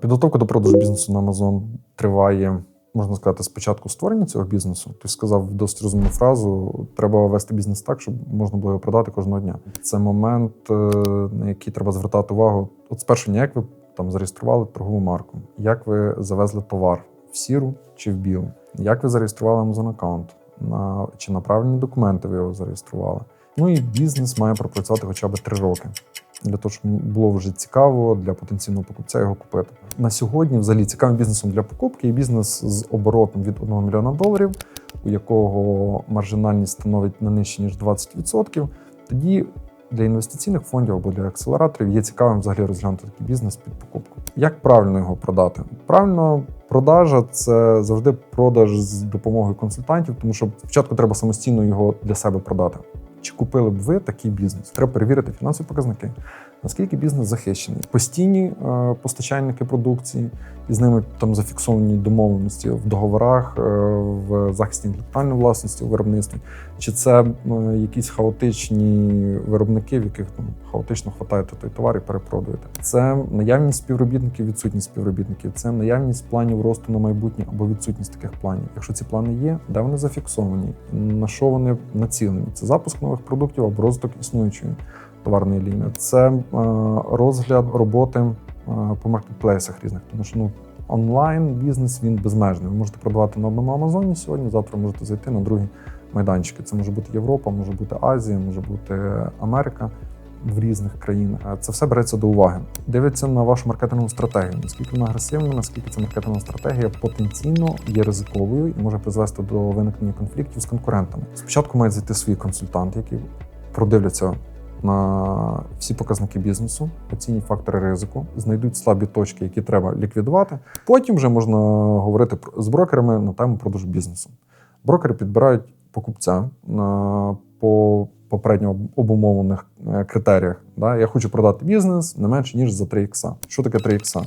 Підготовка до продажу бізнесу на Amazon триває, можна сказати, з початку створення цього бізнесу. Ти сказав досить розумну фразу: треба вести бізнес так, щоб можна було його продати кожного дня. Це момент, е, на який треба звертати увагу. От спершу, як ви там зареєстрували торгову марку, як ви завезли товар в сіру чи в білу, як ви зареєстрували Amazon аккаунт, на чи на правильні документи ви його зареєстрували. Ну і бізнес має пропрацювати хоча б три роки для того, щоб було вже цікаво для потенційного покупця його купити. На сьогодні, взагалі, цікавим бізнесом для покупки є бізнес з оборотом від 1 мільйона доларів, у якого маржинальність становить не нижче ніж 20%. Тоді для інвестиційних фондів або для акселераторів є цікавим взагалі розглянути такий бізнес під покупку. Як правильно його продати? Правильно, продажа це завжди продаж з допомогою консультантів, тому що спочатку треба самостійно його для себе продати. Чи купили б ви такий бізнес? Треба перевірити фінансові показники, наскільки бізнес захищений. Постійні е, постачальники продукції, і з ними там зафіксовані домовленості в договорах, е, в захисті інтелектуальної власності у виробництві, чи це е, якісь хаотичні виробники, в яких там хаотично хватаєте той товар і перепродуєте. Це наявність співробітників, відсутність співробітників, це наявність планів росту на майбутнє або відсутність таких планів. Якщо ці плани є, де вони зафіксовані, на що вони націлені? Це запуск нових продуктів або розвиток існуючої товарної лінії. Це е, розгляд роботи е, по маркетплейсах різних, тому що ну. Онлайн бізнес він безмежний. Ви можете продавати на одному Амазоні сьогодні. Завтра можете зайти на другі майданчики. Це може бути Європа, може бути Азія, може бути Америка в різних країнах. Е, Це все береться до уваги. Дивиться на вашу маркетингову стратегію. Наскільки вона агресивна, наскільки ця маркетингова стратегія потенційно є ризиковою і може призвести до виникнення конфліктів з конкурентами. Спочатку мають зайти свої консультанти, які продивляться всі показники бізнесу, оцінять фактори ризику, знайдуть слабі точки, які треба ліквідувати. Потім вже можна говорити з брокерами на тему продажу бізнесу. Брокери підбирають покупця на по попередньо обумовлених е, критеріях. Я хочу продати бізнес не менше ніж за 3 ікса. Що таке 3 ікса?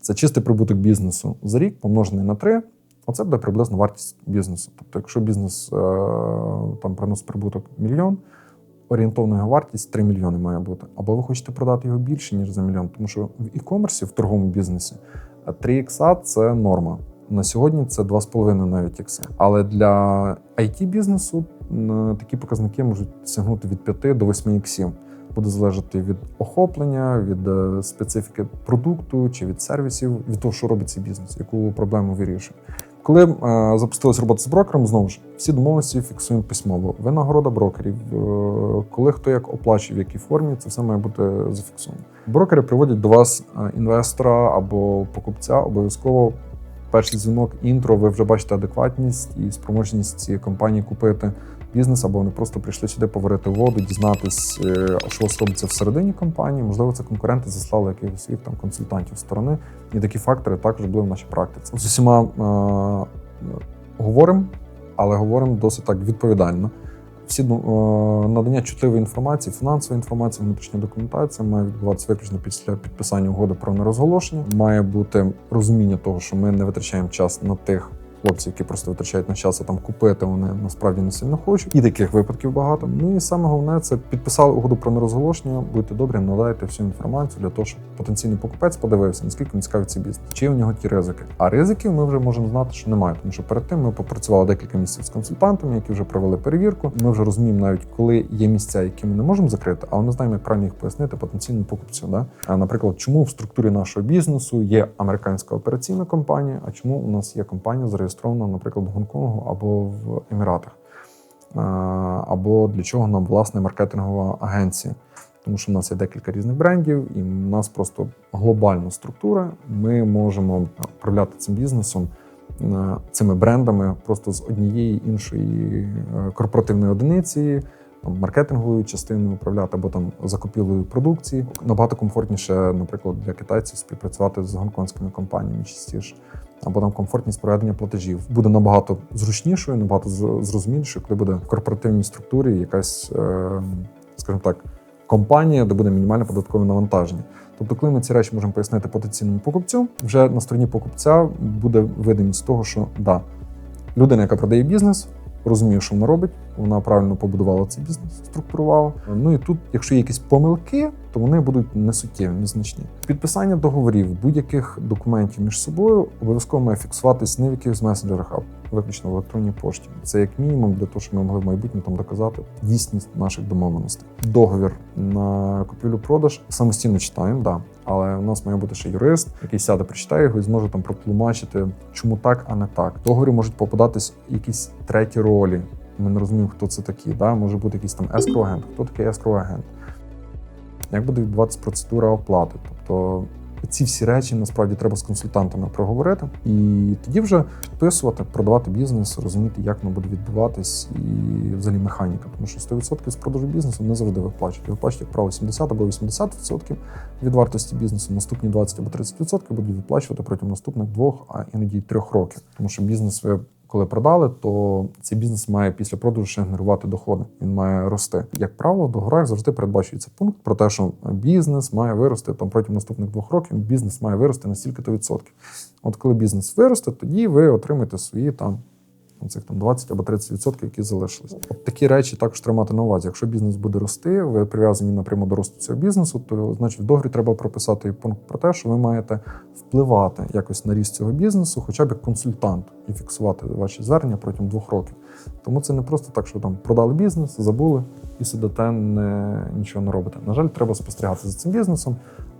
Це чистий прибуток бізнесу за рік помножений на 3. Оце буде приблизно вартість бізнесу. Тобто, якщо бізнес е, там приносить прибуток мільйон, орієнтовна його вартість 3 мільйони має бути. Або ви хочете продати його більше, ніж за мільйон. Тому що в e-commerce, в торговому бізнесі, 3 ікса це норма. На сьогодні це 2,5 навіть ікси. Але для it бізнесу такі показники можуть сягнути від 5 до 8 іксів. Буде залежати від охоплення, від е, специфіки продукту чи від сервісів, від того, що робить цей бізнес, яку проблему вирішує. Коли е, запустилась робота з брокером, знову ж всі домовленості фіксуємо письмово. Винагорода брокерів, е, коли хто як оплачує, в якій формі, це все має бути зафіксовано. Брокери приводять до вас е, інвестора або покупця обов'язково. Перший дзвінок, інтро, ви вже бачите адекватність і спроможність цієї компанії купити бізнес, або вони просто прийшли сюди поварити воду, дізнатись, е, що робиться всередині компанії. Можливо, це конкуренти заслали якихось своїх там консультантів сторони. І такі фактори також були в нашій практиці. З усіма е, говоримо, але говоримо досить так відповідально. Всі е, надання чутливої інформації, фінансової інформації, внутрішня документація має відбуватися виключно після підписання угоди про нерозголошення. Має бути розуміння того, що ми не витрачаємо час на тих хлопців, які просто витрачають на час, а там купити вони насправді не сильно хочуть. І таких випадків багато. Ну і саме головне це підписали угоду про нерозголошення. Будьте добрі, надайте всю інформацію для того, щоб потенційний покупець подивився, наскільки він цікавить цей бізнес, чи у нього ті ризики. А ризиків ми вже можемо знати, що немає, тому що перед тим ми попрацювали декілька місяців з консультантами, які вже провели перевірку. Ми вже розуміємо навіть, коли є місця, які ми не можемо закрити, але ми знаємо, як правильно їх пояснити потенційному покупцю. Да? А, наприклад, чому в структурі нашого бізнесу є американська операційна компанія, а чому у нас є компанія зареєстрована, наприклад, в Гонконгу або в Еміратах, або для чого нам власне маркетингова агенція. Тому що в нас є декілька різних брендів, і в нас просто глобальна структура. Ми можемо управляти цим бізнесом, е, цими брендами просто з однієї іншої е, корпоративної одиниці, маркетинговою частиною управляти або там закупівлею продукції. Набагато комфортніше, наприклад, для китайців співпрацювати з гонконгськими компаніями частіше. Або там комфортність проведення платежів буде набагато зручнішою, набагато зрозумілішою, коли буде в корпоративній структурі якась, е, скажімо так, компанія, де буде мінімальне податкове навантаження. Тобто, коли ми ці речі можемо пояснити потенційному покупцю, вже на стороні покупця буде видимість того, що да, людина, яка продає бізнес, розуміє, що вона робить. Вона правильно побудувала цей бізнес, структурувала. Ну і тут, якщо є якісь помилки, то вони будуть несуттєві, незначні. Підписання договорів будь-яких документів між собою обов'язково має фіксуватись не в якихось месенджерах, а виключно в електронній пошті. Це як мінімум для того, щоб ми могли в майбутньому там доказати дійсність наших домовленостей. Договір на купівлю-продаж самостійно читаємо, да. Але у нас має бути ще юрист, який сяде, прочитає його і зможе там протлумачити, чому так, а не так. Договорі можуть попадатись якісь треті ролі. Ми не розуміємо, хто це такі. Да? Може бути якийсь там ескроагент. Хто такий ескроагент? Як буде відбуватися процедура оплати? Тобто ці всі речі насправді треба з консультантами проговорити і тоді вже підписувати, продавати бізнес, розуміти, як воно буде відбуватись, і взагалі механіка. Тому що 100% з продажу бізнесу не завжди виплачують. Виплачують, як правило, 70 або 80% від вартості бізнесу. Наступні 20 або 30% будуть виплачувати протягом наступних двох, а іноді трьох років. Тому що бізнес ви коли продали, то цей бізнес має після продажу ще генерувати доходи. Він має рости. Як правило, в договорах завжди передбачується пункт про те, що бізнес має вирости там протягом наступних двох років. Бізнес має вирости на стільки-то відсотків. От коли бізнес виросте, тоді ви отримаєте свої там. Цих там 20 або 30%, які залишились. Такі речі також тримати на увазі. Якщо бізнес буде рости, ви прив'язані напряму до росту цього бізнесу, то значить в договорі треба прописати пункт про те, що ви маєте впливати якось на ріст цього бізнесу, хоча б як консультант, і фіксувати ваші звернення протягом двох років. Тому це не просто так, що там продали бізнес, забули і сидите, не нічого не робите. На жаль, треба спостерігати за цим бізнесом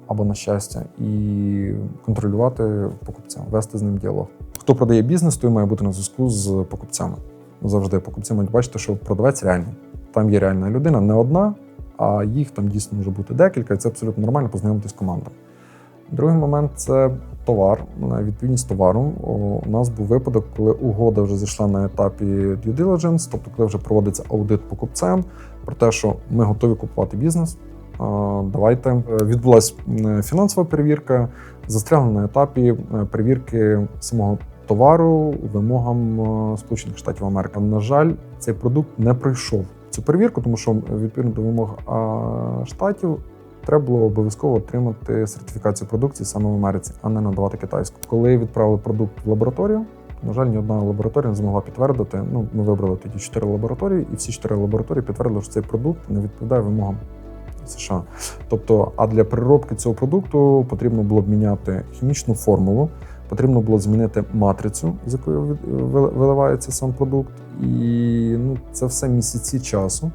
або на щастя, і контролювати покупця, вести з ним діалог. Хто продає бізнес, той має бути на зв'язку з покупцями. Завжди покупці мають бачити, що продавець реальний. Там є реальна людина, не одна, а їх там дійсно може бути декілька, і це абсолютно нормально познайомитись з командою. Другий момент це товар, відповідність товару. У нас був випадок, коли угода вже зайшла на етапі due diligence, тобто коли вже проводиться аудит покупцем про те, що ми готові купувати бізнес. Давайте відбулася фінансова перевірка, застрягли на етапі перевірки самого товару вимогам Сполучених Штатів Америки. На жаль, цей продукт не пройшов цю перевірку, тому що відповідно до вимог штатів треба було обов'язково отримати сертифікацію продукції саме в Америці, а не надавати китайську. Коли відправили продукт в лабораторію. На жаль, ні одна лабораторія не змогла підтвердити. Ну, ми вибрали тоді чотири лабораторії, і всі чотири лабораторії підтвердили, що цей продукт не відповідає вимогам США. Тобто, а для переробки цього продукту потрібно було б міняти хімічну формулу, потрібно було змінити матрицю, з якої виливається сам продукт, і ну, це все місяці часу.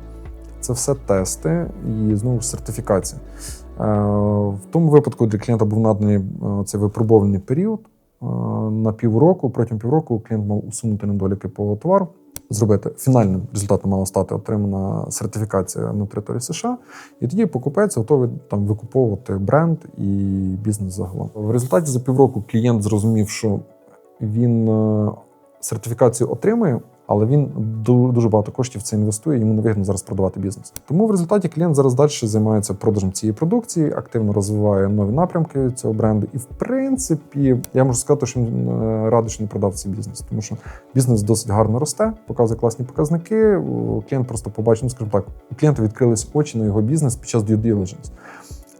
Це все тести і знову сертифікація. Е, в тому випадку для клієнта був наданий е, цей випробований період е, на півроку. Протягом півроку клієнт мав усунути недоліки по товару, зробити фінальним результатом мала стати отримана сертифікація на території США, і тоді покупець готовий там викуповувати бренд і бізнес загалом. В результаті за півроку клієнт зрозумів, що він сертифікацію отримує але він дуже багато коштів в це інвестує, йому не вигідно зараз продавати бізнес. Тому в результаті клієнт зараз далі займається продажем цієї продукції, активно розвиває нові напрямки цього бренду. І в принципі, я можу сказати, що він е, радий, що не продав цей бізнес, тому що бізнес досить гарно росте, показує класні показники. Клієнт просто побачив, ну скажімо так, у клієнта відкрились очі на його бізнес під час due diligence.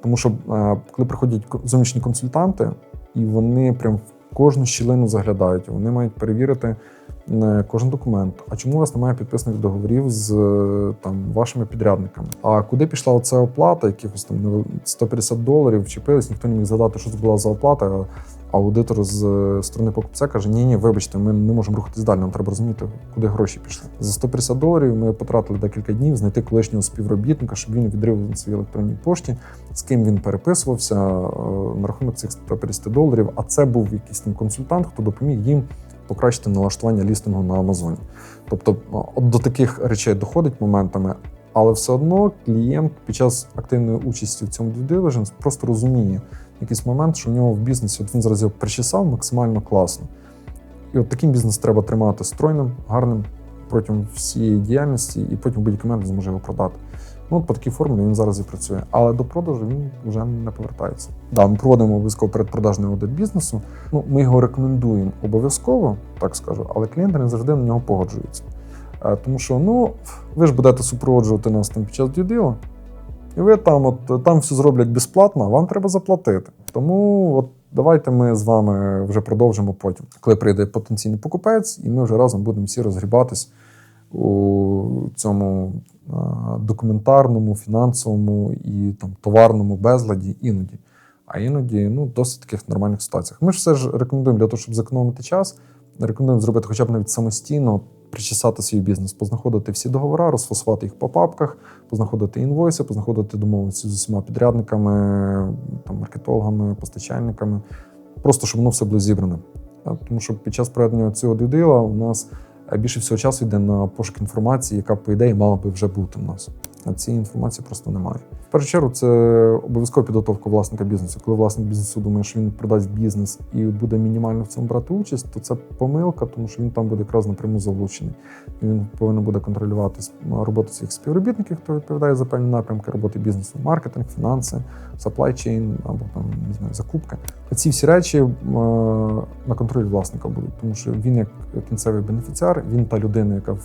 Тому що е, коли приходять зовнішні консультанти, і вони прям в кожну щілину заглядають, вони мають перевірити кожен документ. А чому у вас немає підписаних договорів з там вашими підрядниками? А куди пішла оця оплата? Якихось там 150 доларів вчепились, ніхто не міг згадати, що це була за оплата. Аудитор з сторони покупця каже: Ні, ні, вибачте, ми не можемо рухатись далі. Нам треба розуміти, куди гроші пішли. За 150 доларів ми потратили декілька днів знайти колишнього співробітника, щоб він відрив на своїй електронній пошті, з ким він переписувався е, на рахунок цих 150 доларів. А це був якийсь там консультант, хто допоміг їм покращити налаштування лістингу на Амазоні. Тобто от до таких речей доходить моментами, але все одно клієнт під час активної участі в цьому due diligence просто розуміє якийсь момент, що в нього в бізнесі от він зараз його причесав максимально класно. І от таким бізнес треба тримати стройним, гарним протягом всієї діяльності, і потім будь-який момент зможе його продати. Ну, по такій формулі він зараз і працює. Але до продажу він вже не повертається. Да, ми проводимо обов'язково передпродажний аудит бізнесу. Ну, Ми його рекомендуємо обов'язково, так скажу, але клієнти не завжди на нього погоджуються. Е, тому що ну, ви ж будете супроводжувати нас там під час дюділу, і ви там от, там все зроблять безплатно, а вам треба заплатити. Тому от давайте ми з вами вже продовжимо потім, коли прийде потенційний покупець, і ми вже разом будемо всі розгрібатись у цьому а, документарному, фінансовому і там товарному безладі іноді. А іноді ну, досить таких нормальних ситуаціях. Ми ж все ж рекомендуємо для того, щоб зекономити час, рекомендуємо зробити хоча б навіть самостійно, причесати свій бізнес, познаходити всі договори, розфасувати їх по папках, познаходити інвойси, познаходити домовленості з усіма підрядниками, там, маркетологами, постачальниками, просто щоб воно все було зібране. Тому що під час проведення цього дюдила у нас більше всього часу йде на пошук інформації, яка, по ідеї, мала би вже бути в нас. А цієї інформації просто немає. В першу чергу, це обов'язкова підготовка власника бізнесу. Коли власник бізнесу думає, що він продасть бізнес і буде мінімально в цьому брати участь, то це помилка, тому що він там буде якраз напряму залучений. Він повинен буде контролювати роботу своїх співробітників, хто відповідає за певні напрямки роботи бізнесу, маркетинг, фінанси, supply chain або там не знаю, закупки. Ці всі речі е, на контролі власника будуть, тому що він, як кінцевий бенефіціар, він та людина, яка в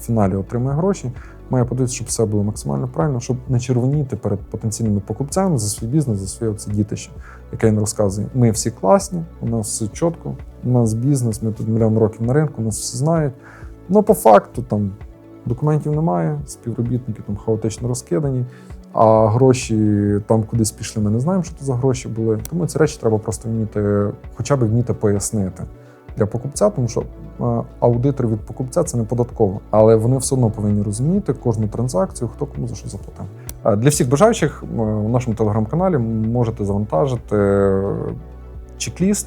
фіналі отримує гроші, має подивитися, щоб все було максимально правильно, щоб не червоніти перед потенційними покупцями за свій бізнес, за своє це дітище, яке він розказує. Ми всі класні, у нас все чітко, у нас бізнес, ми тут мільйон років на ринку, нас всі знають. Ну, по факту там документів немає, співробітники там хаотично розкидані. А гроші там кудись пішли, ми не знаємо, що це за гроші були. Тому ці речі треба просто вміти, хоча б вміти пояснити для покупця, тому що е, аудитор від покупця це не податково, але вони все одно повинні розуміти кожну транзакцію, хто кому за що заплатив. Е, Для всіх бажаючих е, у нашому телеграм-каналі можете завантажити чек-ліст,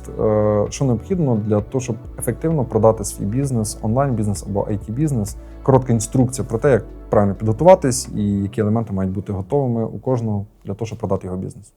що необхідно для того, щоб ефективно продати свій бізнес, онлайн-бізнес або IT-бізнес. Коротка інструкція про те, як правильно підготуватись і які елементи мають бути готовими у кожного для того, щоб продати його бізнес.